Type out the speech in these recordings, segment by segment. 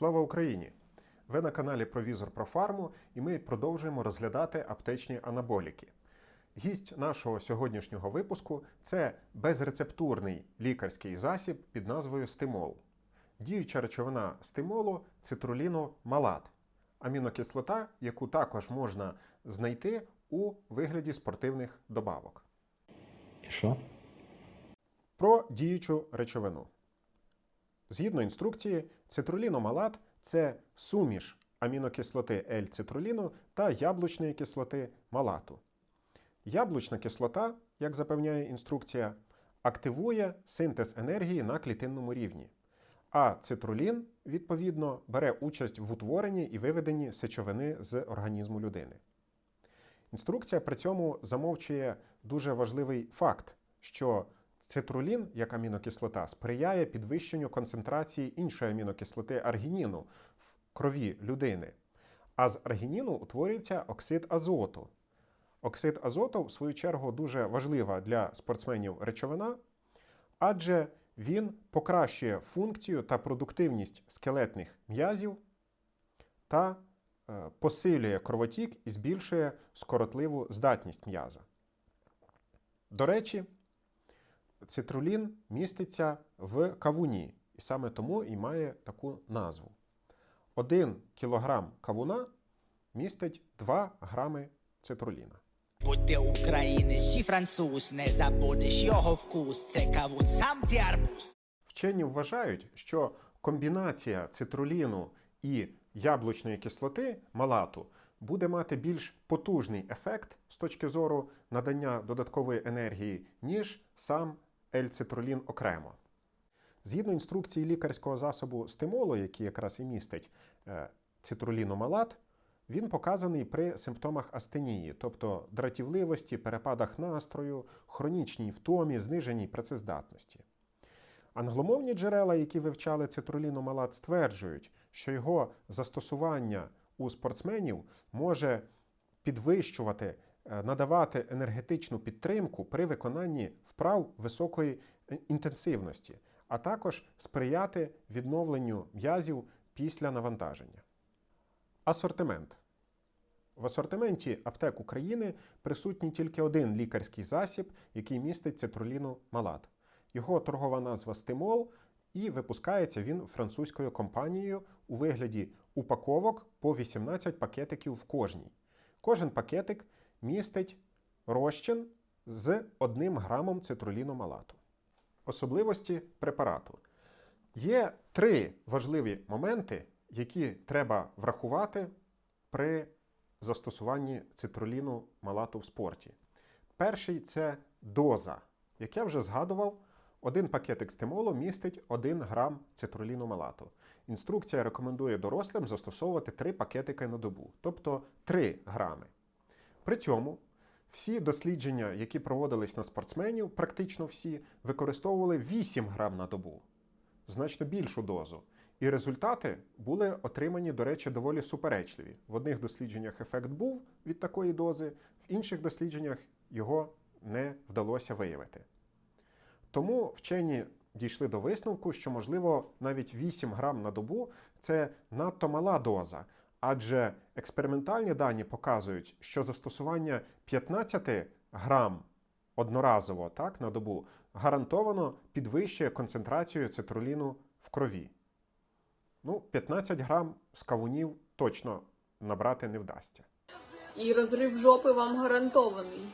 Слава Україні! Ви на каналі Провізор про фарму, і ми продовжуємо розглядати аптечні анаболіки. Гість нашого сьогоднішнього випуску це безрецептурний лікарський засіб під назвою стимол. Діюча речовина стимолу цитруліну малат, амінокислота, яку також можна знайти у вигляді спортивних добавок. І що? Про діючу речовину. Згідно інструкції, цитруліномалат – це суміш амінокислоти L-цитруліну та яблучної кислоти малату. Яблучна кислота, як запевняє інструкція, активує синтез енергії на клітинному рівні. А цитрулін, відповідно, бере участь в утворенні і виведенні сечовини з організму людини. Інструкція при цьому замовчує дуже важливий факт, що цитрулін, як амінокислота, сприяє підвищенню концентрації іншої амінокислоти аргініну в крові людини. А з аргініну утворюється оксид азоту. Оксид азоту, в свою чергу, дуже важлива для спортсменів речовина, адже він покращує функцію та продуктивність скелетних м'язів та е, посилює кровотік і збільшує скоротливу здатність м'яза. До речі, цитрулін міститься в кавуні, і саме тому і має таку назву. Один кілограм кавуна містить 2 грами цитруліна. Будь ти українець чи француз, не забудеш його вкус. Це кавун сам ти арбуз. Вчені вважають, що комбінація цитруліну і яблучної кислоти малату буде мати більш потужний ефект з точки зору надання додаткової енергії, ніж сам L-цитрулін окремо. Згідно інструкції лікарського засобу стимолу, який якраз і містить е, цитруліномалат, він показаний при симптомах астенії, тобто дратівливості, перепадах настрою, хронічній втомі, зниженій працездатності. Англомовні джерела, які вивчали цитруліномалат, стверджують, що його застосування у спортсменів може підвищувати, надавати енергетичну підтримку при виконанні вправ високої е, інтенсивності, а також сприяти відновленню м'язів після навантаження. Асортимент. В асортименті аптек України присутній тільки один лікарський засіб, який містить цитруліну малат. Його торгова назва стимол, і випускається він французькою компанією у вигляді упаковок по 18 пакетиків в кожній. Кожен пакетик містить розчин з 1 грамом цитруліну малату. Особливості препарату. Є три важливі моменти, які треба врахувати при застосуванні цитруліну малату в спорті. Перший це доза. Як я вже згадував, один пакетик стимолу містить 1 грам цитруліну малату. Інструкція рекомендує дорослим застосовувати 3 пакетики на добу, тобто 3 грами. При цьому всі дослідження, які проводились на спортсменів, практично всі, використовували 8 грам на добу, значно більшу дозу. І результати були отримані, до речі, доволі суперечливі. В одних дослідженнях ефект був від такої дози, в інших дослідженнях його не вдалося виявити. Тому вчені дійшли до висновку, що, можливо, навіть 8 грам на добу це надто мала доза, адже експериментальні дані показують, що застосування 15 грам одноразово так, на добу гарантовано підвищує концентрацію цитруліну в крові. Ну, 15 грам з кавунів точно набрати не вдасться. І розрив жопи вам гарантований.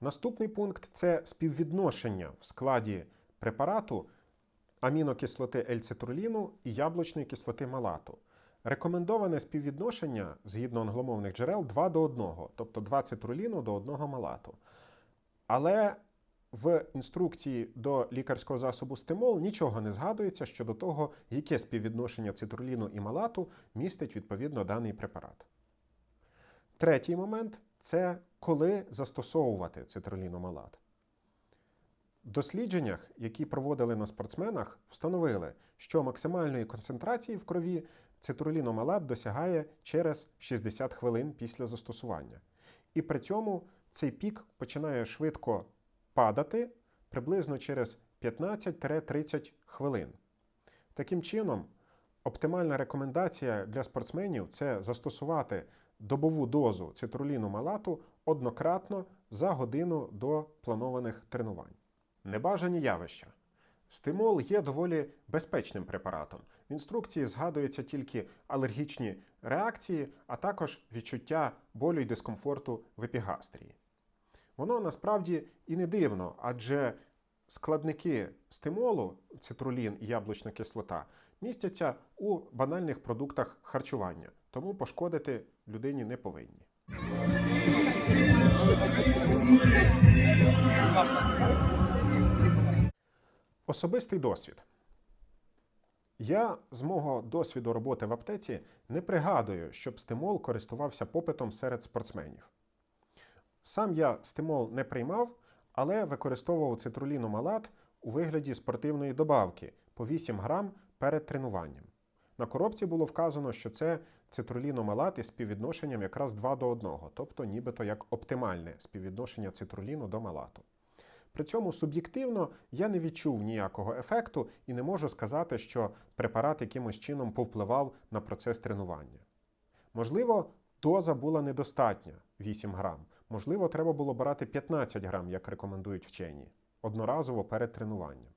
Наступний пункт це співвідношення в складі препарату амінокислоти L-цитруліну і яблучної кислоти малату. Рекомендоване співвідношення згідно англомовних джерел 2 до 1, тобто 2 цитруліну до 1 малату. Але в інструкції до лікарського засобу стимол нічого не згадується щодо того, яке співвідношення цитруліну і малату містить відповідно даний препарат. Третій момент це коли застосовувати цитруліномалат. В дослідженнях, які проводили на спортсменах, встановили, що максимальної концентрації в крові цитруліномалат досягає через 60 хвилин після застосування. І при цьому цей пік починає швидко падати приблизно через 15-30 хвилин. Таким чином, Оптимальна рекомендація для спортсменів це застосувати добову дозу цитруліну малату однократно за годину до планованих тренувань. Небажані явища. Стимол є доволі безпечним препаратом. В інструкції згадуються тільки алергічні реакції, а також відчуття болю й дискомфорту в епігастрії. Воно насправді і не дивно, адже складники стимолу, цитрулін і яблучна кислота, містяться у банальних продуктах харчування, тому пошкодити людині не повинні. Особистий досвід. Я з мого досвіду роботи в аптеці не пригадую, щоб стимол користувався попитом серед спортсменів. Сам я стимол не приймав, але використовував цитруліну малат у вигляді спортивної добавки по 8 грам перед тренуванням. На коробці було вказано, що це цитруліномалат із співвідношенням якраз 2 до 1, тобто нібито як оптимальне співвідношення цитруліну до малату. При цьому суб'єктивно я не відчув ніякого ефекту і не можу сказати, що препарат якимось чином повпливав на процес тренування. Можливо, доза була недостатня 8 грам. Можливо, треба було брати 15 грам, як рекомендують вчені, одноразово перед тренуванням.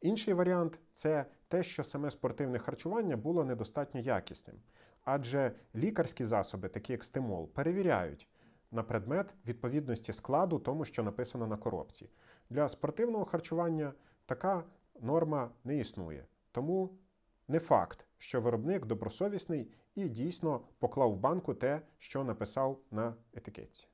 Інший варіант це те, що саме спортивне харчування було недостатньо якісним, адже лікарські засоби, такі як стимол, перевіряють на предмет відповідності складу тому, що написано на коробці. Для спортивного харчування така норма не існує. Тому не факт, що виробник добросовісний і дійсно поклав в банку те, що написав на етикетці.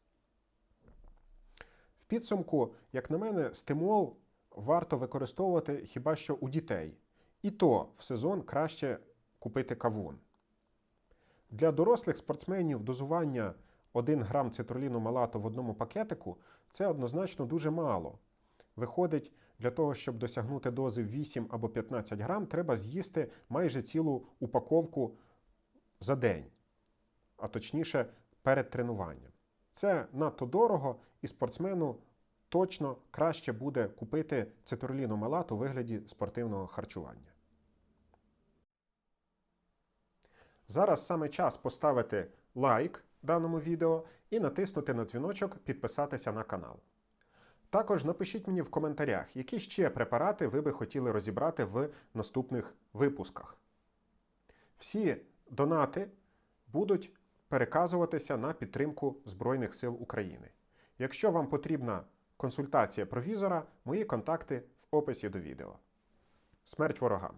В підсумку, як на мене, стимол варто використовувати хіба що у дітей. І то в сезон краще купити кавун. Для дорослих спортсменів дозування 1 грам цитруліну малату в одному пакетику це однозначно дуже мало. Виходить, для того, щоб досягнути дози 8 або 15 грам, треба з'їсти майже цілу упаковку за день, а точніше перед тренуванням. Це надто дорого, і спортсмену точно краще буде купити цитруліну малат у вигляді спортивного харчування. Зараз саме час поставити лайк даному відео і натиснути на дзвіночок підписатися на канал. Також напишіть мені в коментарях, які ще препарати ви би хотіли розібрати в наступних випусках. Всі донати будуть переказуватися на підтримку Збройних сил України. Якщо вам потрібна консультація провізора, мої контакти в описі до відео. Смерть ворогам!